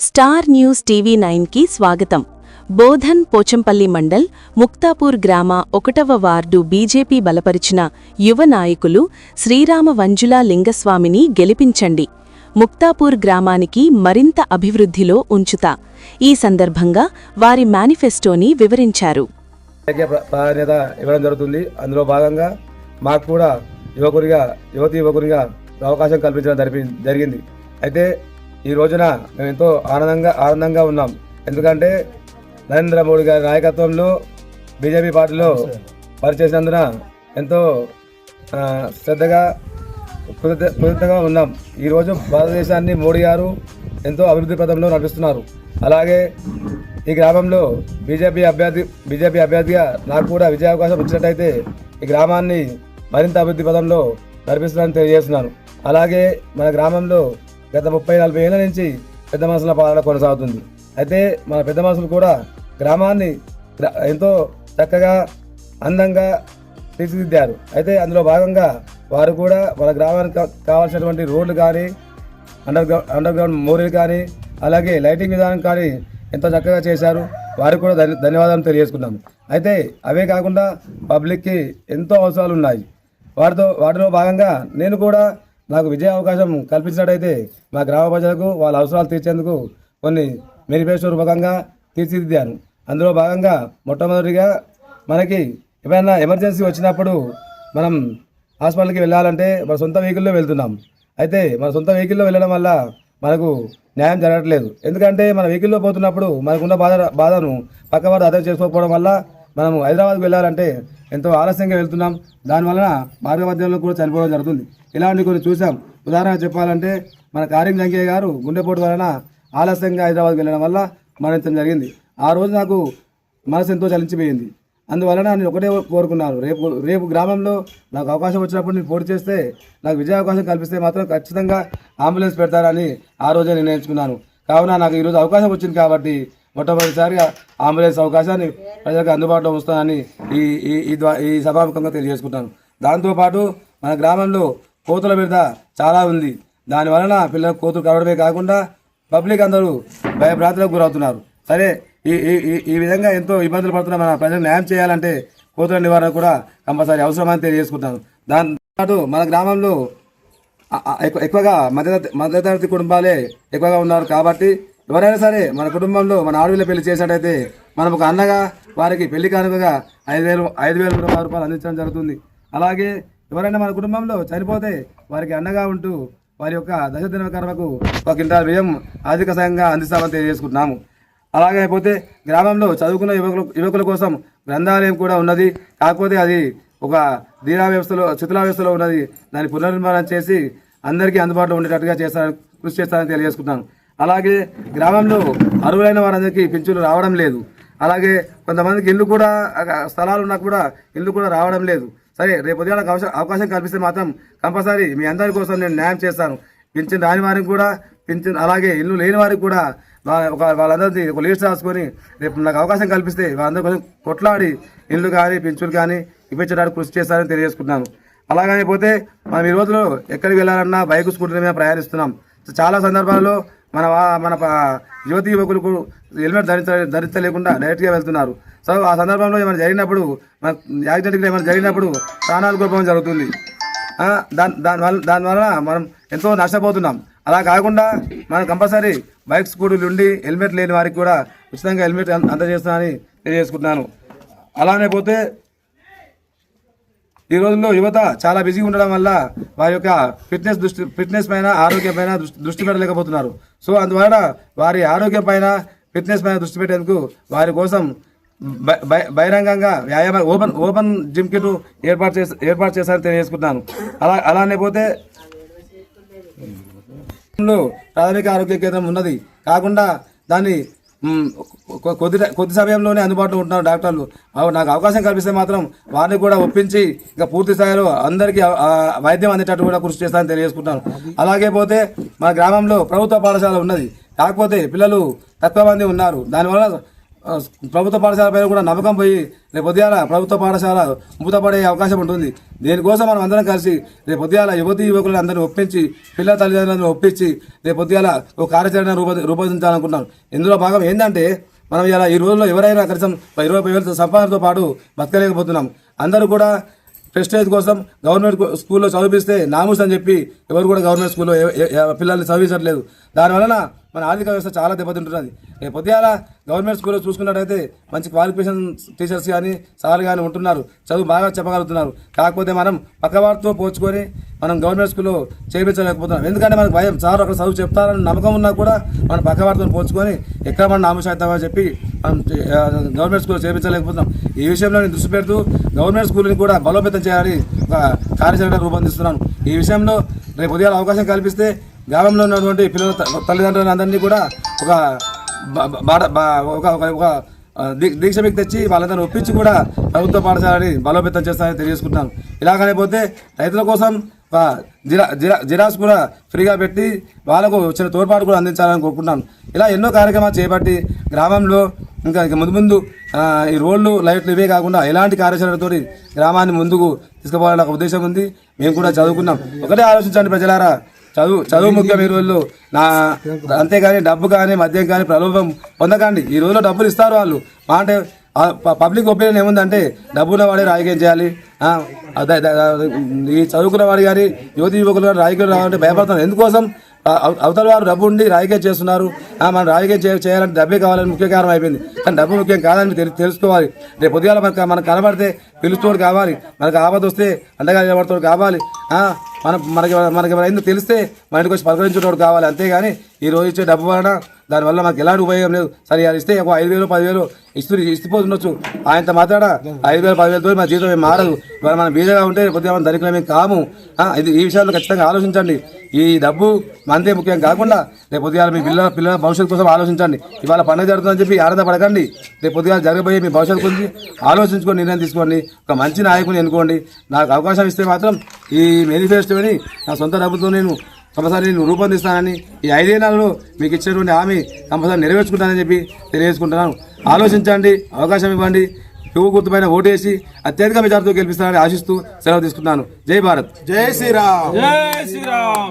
Star news TV నైన్కి స్వాగతం. బోధన్ పోచంపల్లి మండల్ ముక్తాపూర్ గ్రామ ఒకటవ వార్డు బీజేపీ బలపరిచిన యువ నాయకులు శ్రీరామ వంజుల లింగస్వామిని గెలిపించండి. ముక్తాపూర్ గ్రామానికి మరింత అభివృద్ధిలో ఉంచుతా. ఈ సందర్భంగా వారి మేనిఫెస్టోని వివరించారు. ప్రాధాన్యత ఇవ్వడం జరుగుతుంది. అందులో భాగంగా మాకు కూడా యువకునిగా యువతి యువకునిగా అవకాశం కల్పించడం జరిగింది. అయితే ఈ రోజున మేము ఎంతో ఆనందంగా ఆనందంగా ఉన్నాం. ఎందుకంటే నరేంద్ర మోడీ గారి నాయకత్వంలో బీజేపీ పార్టీలో పనిచేసినందున ఎంతో శ్రద్ధగా కృతజ్ఞతగా ఉన్నాం. ఈరోజు భారతదేశాన్ని మోడీ గారు ఎంతో అభివృద్ధి పథంలో నడిపిస్తున్నారు. అలాగే ఈ గ్రామంలో బీజేపీ అభ్యర్థి బీజేపీ అభ్యర్థిగా నాకు కూడా విజయావకాశం ఇచ్చినట్టయితే ఈ గ్రామాన్ని మరింత అభివృద్ధి పదంలో నడిపిస్తున్నానని తెలియజేస్తున్నాను. అలాగే మన గ్రామంలో గత ముప్పై నలభై ఏళ్ళ నుంచి పెద్ద మనుషుల పాలన కొనసాగుతుంది. అయితే మన పెద్ద మనుషులు కూడా గ్రామాన్ని గ్రా- ఎంతో చక్కగా అందంగా తీర్చిదిద్దారు. అయితే అందులో భాగంగా వారు కూడా మన గ్రామానికి కావాల్సినటువంటి రోడ్లు కానీ అండర్ గ్రౌండ్ అండర్ గ్రౌండ్ మోరీలు కానీ అలాగే లైటింగ్ విధానం కానీ ఎంతో చక్కగా చేశారు. వారికి కూడా ధన్య ధన్యవాదాలు తెలియజేసుకున్నాం అయితే అవే కాకుండా పబ్లిక్కి ఎంతో అవసరాలు ఉన్నాయి వాటితో వాటిలో భాగంగా నేను కూడా నాకు విజయ అవకాశం కల్పించినట్టయితే మా గ్రామ ప్రజలకు వాళ్ళ అవసరాలు తీర్చేందుకు కొన్ని మేనిఫెస్టో రూపకంగా తీర్చిదిద్దాను అందులో భాగంగా మొట్టమొదటిగా మనకి ఏమైనా ఎమర్జెన్సీ వచ్చినప్పుడు మనం హాస్పిటల్కి వెళ్ళాలంటే మన సొంత వెహికల్లో వెళ్తున్నాం. అయితే మన సొంత వెహికల్లో వెళ్ళడం వల్ల మనకు న్యాయం జరగట్లేదు. ఎందుకంటే మన వెహికల్లో పోతున్నప్పుడు మనకున్న బాధ బాధను పక్కవారు అర్థం చేసుకోకపోవడం వల్ల మనం హైదరాబాద్కు వెళ్ళాలంటే ఎంతో ఆలస్యంగా వెళ్తున్నాం. దానివలన మార్గ మధ్యంలో కూడా చనిపోవడం జరుగుతుంది. ఇలాంటి కొన్ని చూసాం ఉదాహరణ చెప్పాలంటే మన కార్యం జంకయ్య గారు గుండెపోటు వలన ఆలస్యంగా హైదరాబాద్కి వెళ్ళడం వల్ల మరణించడం జరిగింది. ఆ రోజు నాకు మనసు ఎంతో చలించిపోయింది. అందువలన నేను ఒకటే కోరుకున్నాను. రేపు రేపు గ్రామంలో నాకు అవకాశం వచ్చినప్పుడు నేను పోటీ చేస్తే నాకు విజయ అవకాశం కల్పిస్తే మాత్రం ఖచ్చితంగా అంబులెన్స్ పెడతారని ఆ రోజే నిర్ణయించుకున్నాను. కావున నాకు ఈరోజు అవకాశం వచ్చింది కాబట్టి మొట్టమొదటిసారిగా అంబులెన్స్ అవకాశాన్ని ప్రజలకు అందుబాటులో ఉంచుతానని ఈ ఈ ఈ ఈ సభాముఖంగా తెలియజేసుకుంటాను. దాంతోపాటు మన గ్రామంలో కోతుల బిడ్డ చాలా ఉంది. దాని వలన పిల్లలకు కోతులు కలవడమే కాకుండా పబ్లిక్ అందరూ భయభ్రాంతులకు గురవుతున్నారు. సరే ఈ ఈ ఈ- ఈ విధంగా ఎంతో ఇబ్బందులు పడుతున్న మన ప్రజలకు న్యాయం చేయాలంటే కోతుల నివారణ కూడా కంపల్సరీ అవసరమని తెలియజేసుకుంటాను. దాంతోపాటు మన గ్రామంలో ఎక్కువగా మధ్య మధ్యతరగతి కుటుంబాలే ఎక్కువగా ఉన్నారు కాబట్టి ఎవరైనా సరే మన కుటుంబంలో మన ఆడవిల పెళ్ళి చేసినట్టయితే మనం ఒక అన్నగా వారికి పెళ్ళి కానుకగా ఐదు వేలు ఐదు వేల రూపాయలు అందించడం జరుగుతుంది. అలాగే ఎవరైనా మన కుటుంబంలో చనిపోతే వారికి అన్నగా ఉంటూ వారి యొక్క దశదిన కర్మకు ఒక ఇంటర్ వ్యయం ఆర్థిక సాయంగా అందిస్తామని తెలియజేసుకుంటున్నాము. అలాగే పోతే గ్రామంలో చదువుకున్న యువకులు యువకుల కోసం గ్రంథాలయం కూడా ఉన్నది. కాకపోతే అది ఒక దీనా వ్యవస్థలో శిథిలా వ్యవస్థలో ఉన్నది. దాన్ని పునర్నిర్మాణం చేసి అందరికీ అందుబాటులో ఉండేటట్టుగా చేస్తారని కృషి చేస్తానని తెలియజేసుకుంటున్నాను. అలాగే గ్రామంలో అరువులైన వారందరికీ పింఛన్లు రావడం లేదు. అలాగే కొంతమందికి ఇల్లు కూడా స్థలాలు ఉన్నా కూడా ఇల్లు కూడా రావడం లేదు. సరే రేపు ఉదయం అవకాశం కల్పిస్తే మాత్రం కంపల్సరీ మీ అందరి కోసం నేను న్యాయం చేస్తాను. పింఛన్ రాని వారికి కూడా పింఛన్ అలాగే ఇల్లు లేని వారికి కూడా ఒక వాళ్ళందరిది ఒక లిస్ట్ రాసుకొని రేపు నాకు అవకాశం కల్పిస్తే వాళ్ళందరి కోసం కొట్లాడి ఇల్లు కానీ పింఛన్లు కానీ ఇప్పించడానికి కృషి చేస్తారని తెలియజేసుకుంటున్నాను. అలాగనే పోతే మనం ఈ రోజులో ఎక్కడికి వెళ్ళాలన్నా బైక్ స్కూటర్ మీద ప్రయాణిస్తున్నాం. చాలా సందర్భాల్లో మన మన యువతి యువకులకు హెల్మెట్ ధరించ ధరించలేకుండా డైరెక్ట్గా వెళ్తున్నారు. సో ఆ సందర్భంలో ఏమైనా జరిగినప్పుడు మన యాక్సిడెంట్ ఏమైనా జరిగినప్పుడు ప్రాణాలు కోల్పోవడం జరుగుతుంది. ఆ, దాని దానివల్ల దానివల్ల మనం ఎంతో నష్టపోతున్నాం. అలా కాకుండా మనం కంపల్సరీ బైక్ స్కూటీలు ఉండి హెల్మెట్ లేని వారికి కూడా ఉచితంగా హెల్మెట్ అంద- అందజేస్తున్నానని తెలియజేసుకుంటున్నాను. అలానే పోతే ఈ రోజుల్లో యువత చాలా బిజీగా ఉండడం వల్ల వారి యొక్క ఫిట్నెస్ దృష్టి ఫిట్నెస్ పైన ఆరోగ్యం పైన దృష్టి పెట్టలేకపోతున్నారు. సో అందువలన వారి ఆరోగ్యం పైన ఫిట్నెస్ పైన దృష్టి పెట్టేందుకు వారి కోసం బహిరంగంగా వ్యాయామ ఓపెన్ ఓపెన్ జిమ్ కిట్ ఏర్పాటు చేసి ఏర్పాటు చేశారని తెలియజేసుకుంటున్నాను. అలా అలానే పోతే ప్రాథమిక ఆరోగ్య కేంద్రం ఉన్నది. కాకుండా దాన్ని కొద్ది కొద్ది సమయంలోనే అందుబాటులో ఉంటున్నారు డాక్టర్లు. నాకు అవకాశం కల్పిస్తే మాత్రం వారిని కూడా ఒప్పించి ఇంకా పూర్తి స్థాయిలో అందరికీ వైద్యం అందేటట్టు కూడా కృషి చేస్తానని తెలియజేసుకుంటాను అలాగే పోతే మా గ్రామంలో ప్రభుత్వ పాఠశాల ఉన్నది. కాకపోతే పిల్లలు తక్కువ మంది ఉన్నారు. దానివల్ల ప్రభుత్వ పాఠశాల పైన కూడా నమ్మకం పోయి రేపు పొద్దుగాల ప్రభుత్వ పాఠశాల మూతపడే అవకాశం ఉంటుంది. దీనికోసం మనం అందరం కలిసి రేపు ఉదయాల యువతి యువకులను అందరినీ ఒప్పించి పిల్లల తల్లిదండ్రులను ఒప్పించి రేపు ఉదయాల ఒక కార్యాచరణ రూప రూపొందించాలనుకుంటున్నాం. ఇందులో భాగం ఏంటంటే మనం ఇలా ఈ రోజుల్లో ఎవరైనా కనీసం ఇరవై వేల సంపాదనతో పాటు బతకలేకపోతున్నాం. అందరూ కూడా ప్రెస్టేజ్ కోసం గవర్నమెంట్ స్కూల్లో చదివిస్తే నామూస్ అని చెప్పి ఎవరు కూడా గవర్నమెంట్ స్కూల్లో పిల్లల్ని చదివించట్లేదు. దానివలన మన ఆర్థిక వ్యవస్థ చాలా దెబ్బతింటున్నది. రేపు పొద్దుగాల గవర్నమెంట్ స్కూల్లో చూసుకున్నట్టయితే మంచి క్వాలిఫికేషన్ టీచర్స్ కానీ సార్ కానీ ఉంటున్నారు. చదువు బాగా చెప్పగలుగుతున్నారు. కాకపోతే మనం పక్కవారితో పోల్చుకొని మనం గవర్నమెంట్ స్కూల్లో చేయించలేకపోతున్నాం. ఎందుకంటే మనకు భయం. సార్ అక్కడ చదువు చెప్తారని నమ్మకం ఉన్నా కూడా మనం పక్కవారితో పోల్చుకొని ఎక్కడ మనం నామశాయిద్దామని చెప్పి మనం గవర్నమెంట్ స్కూల్లో చేయించలేకపోతున్నాం. ఈ విషయంలో నేను దృష్టి పెడుతూ గవర్నమెంట్ స్కూల్ని కూడా బలోపేతం చేయాలని ఒక కార్యాచరణ రూపొందిస్తున్నాను. ఈ విషయంలో రేపు ఉదయాలు అవకాశం కల్పిస్తే గ్రామంలో ఉన్నటువంటి పిల్లల త- తల్లిదండ్రులందరినీ కూడా ఒక బాట- ఒక ఒక- ఒక దీ- దీక్ష మీకు తెచ్చి వాళ్ళందరిని ఒప్పించి కూడా ప్రభుత్వ పాఠశాలని బలోపేతం చేస్తానని తెలియజేసుకుంటున్నాను. ఇలాగనే పోతే రైతుల కోసం జిరా జిరా జిరాక్స్ కూడా ఫ్రీగా పెట్టి వాళ్ళకు వచ్చిన తోడ్పాటు కూడా అందించాలని కోరుకుంటున్నాను. ఇలా ఎన్నో కార్యక్రమాలు చేపట్టి గ్రామంలో ఇంకా ముందు ముందు ఈ రోడ్లు లైట్లు ఇవే కాకుండా ఎలాంటి కార్యాచరణతో గ్రామాన్ని ముందుకు తీసుకుపోవాలని ఒక ఉద్దేశం ఉంది. మేము కూడా చదువుకున్నాం. ఒకటే ఆలోచించండి ప్రజలారా. చదువు చదువు ముఖ్యం ఈ రోజుల్లో. నా అంతేగాని డబ్బు కానీ మద్యం కానీ ప్రలోభం పొందకండి. ఈ రోజుల్లో డబ్బులు ఇస్తారు వాళ్ళు. మా అంటే పబ్లిక్ ఒపీనియన్ ఏముందంటే డబ్బున్న వాడే రాజకీయం చేయాలి. ఈ చదువుకున్న వాడు కానీ యువతి యువకులు కానీ రాజకీయం రావాలంటే భయపడుతున్నారు ఎందుకోసం? అవతల వారు డబ్బు ఉండి రాజకీయం చేస్తున్నారు. మనం రాజకీయం చేయాలంటే డబ్బే కావాలని ముఖ్య కారణం అయిపోయింది. కానీ డబ్బు ముఖ్యం కాదని తెలు తెలుసుకోవాలి. రేపు పొద్దుగాల మనకు మనకు కనబడితే పిలుస్తోడు కావాలి. మనకు ఆపద వస్తే అండగా నిలబడతాడు కావాలి. మన మనకి మనకి ఎవరైందో తెలిస్తే మన ఇంటికి వచ్చి పలకరించేటోడు కావాలి. అంతేగాని ఈ రోజు ఇచ్చే డబ్బు వలన దానివల్ల మాకు ఎలాంటి ఉపయోగం లేదు. సరే అది ఇస్తే ఒక ఐదు వేలు పదివేలు ఇస్తూ ఇస్తుపోతుండొచ్చు. ఆయనతో మాట్లాడ? ఐదు వేలు పదివేలతో మా జీవితం ఏం మారదు. ఇవాళ మనం బీదగా ఉంటే కొద్దిగా మనం మేము కాము. ఇది ఈ విషయాల్లో ఖచ్చితంగా ఆలోచించండి. ఈ డబ్బు మనదే ముఖ్యం కాకుండా రేపు పొద్దుగాల మీ పిల్లల పిల్లల భవిష్యత్తు కోసం ఆలోచించండి. ఇవాళ పండుగ జరుగుతుందని చెప్పి ఆనందపడకండి రేపు పొద్దుగాల జరగబోయే మీ భవిష్యత్తు గురించి ఆలోచించుకొని నిర్ణయం తీసుకోండి. ఒక మంచి నాయకుని ఎన్నుకోండి. నాకు అవకాశం ఇస్తే మాత్రం ఈ మేనిఫెస్టోని నా సొంత డబ్బుతో నేను కంపల్సరీ నేను రూపొందిస్తానని ఈ ఐదేళ్ళలో మీకు ఇచ్చినటువంటి హామీ కంపల్సరీ నెరవేర్చుకుంటానని చెప్పి తెలియజేసుకుంటున్నాను. ఆలోచించండి అవకాశం ఇవ్వండి పువ్వు గుర్తుపైన ఓటేసి అత్యధిక మెజార్టీతో గెలిపిస్తానని ఆశిస్తూ సెలవు తీసుకుంటున్నాను. జై భారత్. జై శ్రీరామ్. జై శ్రీరామ్.